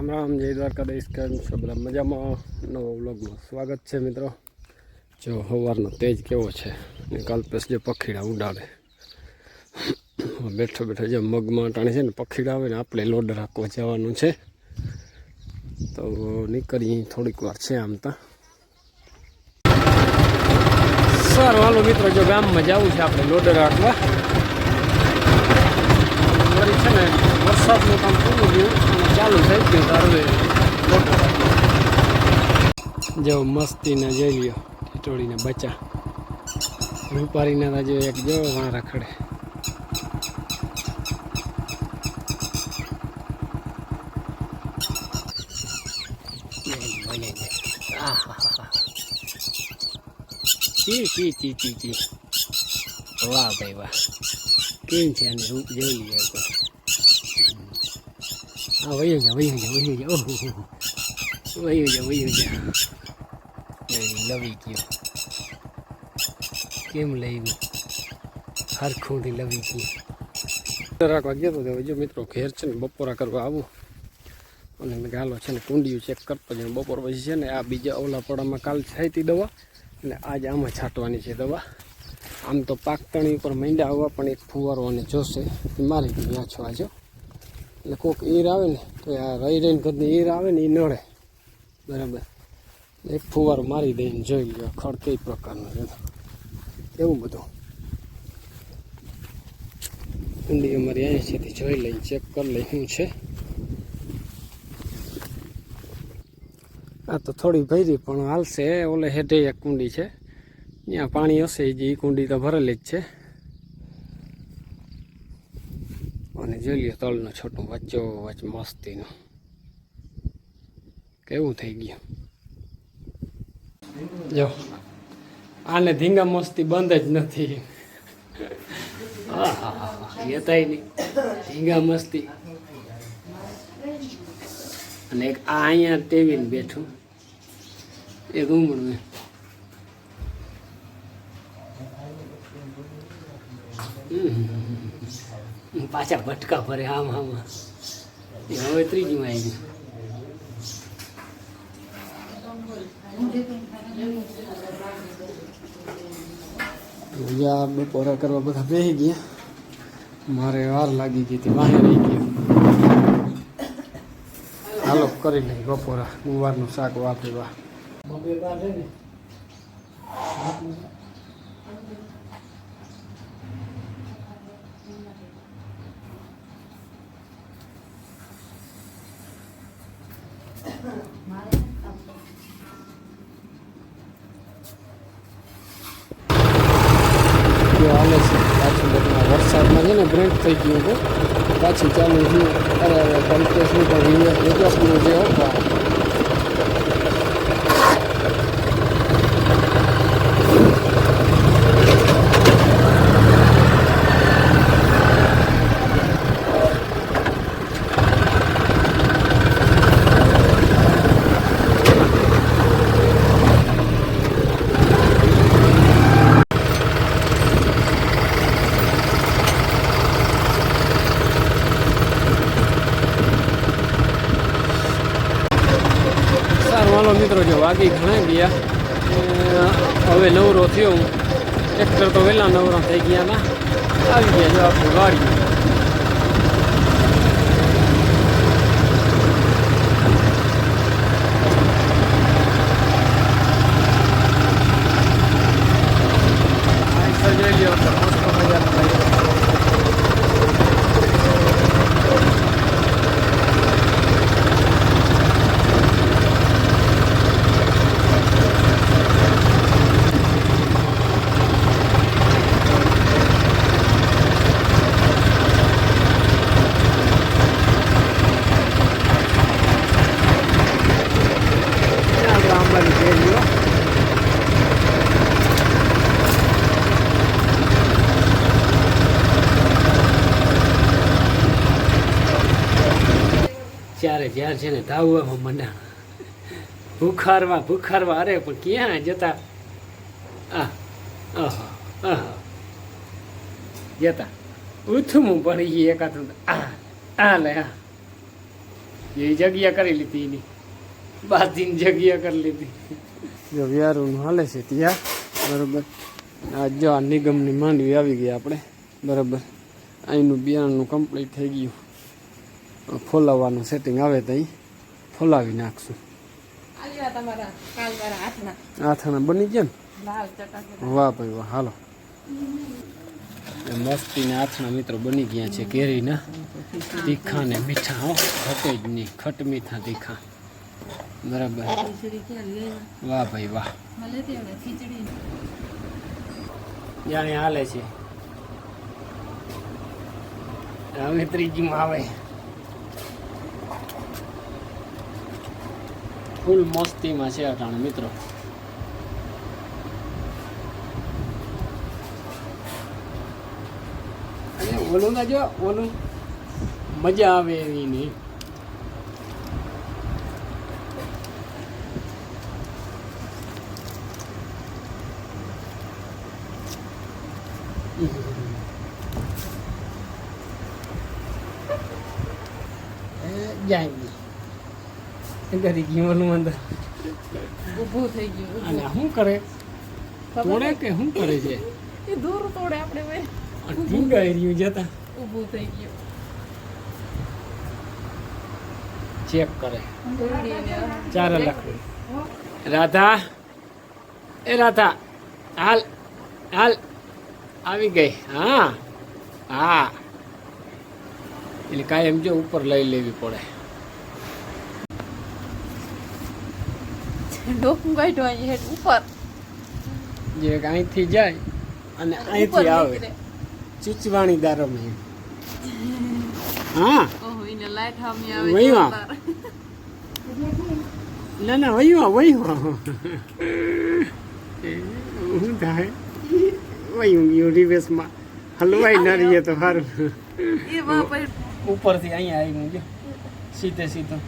રામ રામ, જય દ્વારકાધીશ, કેમ છો બધા મજામાં? નવો વ્લોગમાં સ્વાગત છે મિત્રો. જો સવારનો તેજ કેવો છે ને કલ્પેશ જે પખીડા ઉડાડે. બેઠો બેઠો જે મગમાં ટાણે છે ને પખીડા આવે ને આપણે લોડ રાખવા જવાનું છે. તો નીકળી થોડીક વાર છે આમ તો. સારું, હાલો મિત્રો, જો ગામમાં જવું છે આપણે લોડ રાખવા. છે ને વરસાદનું કામ પૂરું ગયું જો મસ્તીને જોઈ લ્યો ટીટોળીને બચા રૂપારીને જો એક જો વાં રખડે ચી ચી ચી ચી ચી વાહ ભાઈ વાહ. કેમ છે અને રૂપ જોઈ લઈએ તો હા વયું જા વયું જા વયું જા ઓહો વયું જા વયું જા લવી ગયો કેમ લઈ હરખુંથી લવી ગયો રાખવા ગયો તો હજુ મિત્રો ઘેર છે ને બપોરા કરવા આવું અને ગાલો છે ને કુંડિયું ચેક કરતો જઈને બપોર પછી છે ને આ બીજા ઓલા પડામાં કાલ થઈ હતી દવા અને આજ આમાં છાંટવાની છે દવા આમ તો પાકતણી ઉપર મીંડા આવવા પણ એક ફુવારો અને જોશે મારી ગયું છો આજો એટલે કોઈક ઈર આવે ને, તો આ રહી રહીને ઘરની ઈર આવે ને એ નડે. બરાબર? એક ફુવારો મારી દઈને જોઈ લો ખડ કઈ પ્રકારનો છે. એવું બધું. કુંડી અમારી અહીં છે જોઈ લઈને ચેક કરી લઈ શું છે. આ તો થોડી ભરી, પણ હાલશે, ઓલે હેઠે એક કુંડી છે. ત્યાં પાણી હશે જે એ કુંડી તો ભરેલી જ છે. અને જોઈ લ્યો તળનું છોટું વચ્ચો, વચ્ચ મસ્તીનું. કેવું થઈ ગયું? જો, આને ધીંગા મસ્તી બંધ જ નથી. યતાય નહીં. ધીંગા મસ્તી. અને એક આ અહીંયા ટેવીને બેઠું. એ ઉમણું પાછા ભટકા ભરે આમ આમ. હવે ત્રીજું આવી ગયું. બપોરા કરવા બધા બેસી ગયા. મારે વાર લાગી ગઈ હતી, વાહે રહી ગયો. હાલો, કરી લઈ બપોરા. ગુવારનું શાક વાપરવા હાલે છે. પાછું બધું વરસાદમાં છે ને બ્રેક થઈ ગયું હતું પાછી ચાલુ થયું. અરે હવે કલ્પેશનું પણ વિકાસનું જે હતા સારું હાલો મિત્રો જો વાગી ઘણા ગયા. હવે નવરો થયો હું. ટ્રેક્ટર તો વહેલા નવરા થઈ ગયા હતા આવી ગયા જો આપણું ગાડી જોઈ લ્યો તો મસ્ત મજાનું ભાઈ આપણે આંબાની કેરીઓ ત્યારે જ્યાર છે ને ધાવવામાં મંડા ભૂખારવા ભૂખારવા અરે, પણ ક્યાં જતા? આ આહા આહા જતા. ઉથમું પડી ગઈ એકાદ, આ આ આ. એ જગ્યા કરી લીધી એની. બાજીની જગ્યા કરી લીધી. જો વ્યારું હાલે છે ત્યાં, બરાબર. આ જો આ નિગમની માંડવી આવી ગઈ આપણે, બરાબર. અહીંનું બિયારણનું કમ્પ્લીટ થઈ ગયું. ફોલાવવાનું સેટિંગ આવે તો ફોલાવી નાખશું. આથાના બની ગયા ને? વાહ ભાઈ વાહ હાલો. મસ્તી ને આથણા મિત્રો બની ગયા છે કેરીના તીખા ને મીઠા હો. ખટે જ નહીં ખટ મીઠા તીખા. બરાબર? વાહ ભાઈ વાહ. જાણે હાલે છે. હવે ત્રીજીમાં આવે. ફૂલ મસ્તીમાં છે અટાણે મિત્રો. અને ઓલું ના જો, ઓલું મજા આવે એવી નહીં. જાય. કરી ગયું ઓલું અંદર. ઊભું થઈ ગયું. અને શું કરે? તોડે કે શું કરે છે? એ દૂર તોડે આપણે ભાઈ. ટીંગાઈ રહ્યું જતા. ઊભું થઈ ગયું. ચેક કરે. ચાર લાખ રાધા. એ રાધા હાલ હાલ. આવી ગઈ. હા હા. એટલે કાયમ જો ઉપર લઈ લેવી પડે. ડોકું કાઢ્યું અહીં હેઠ ઉપર. જે અહીંથી જાય અને અહીંથી આવે. ચીચવાણી હા. આવે વહીમાં. જોરદાર. ના ના વહીમાં વહીમાં શું થાય? વહ્યું ગયું રિવેસમાં હલવાઈ ન રહીએ તો સારું. ઉપરથી અહીંયા આવી જો. સીધે સીધું.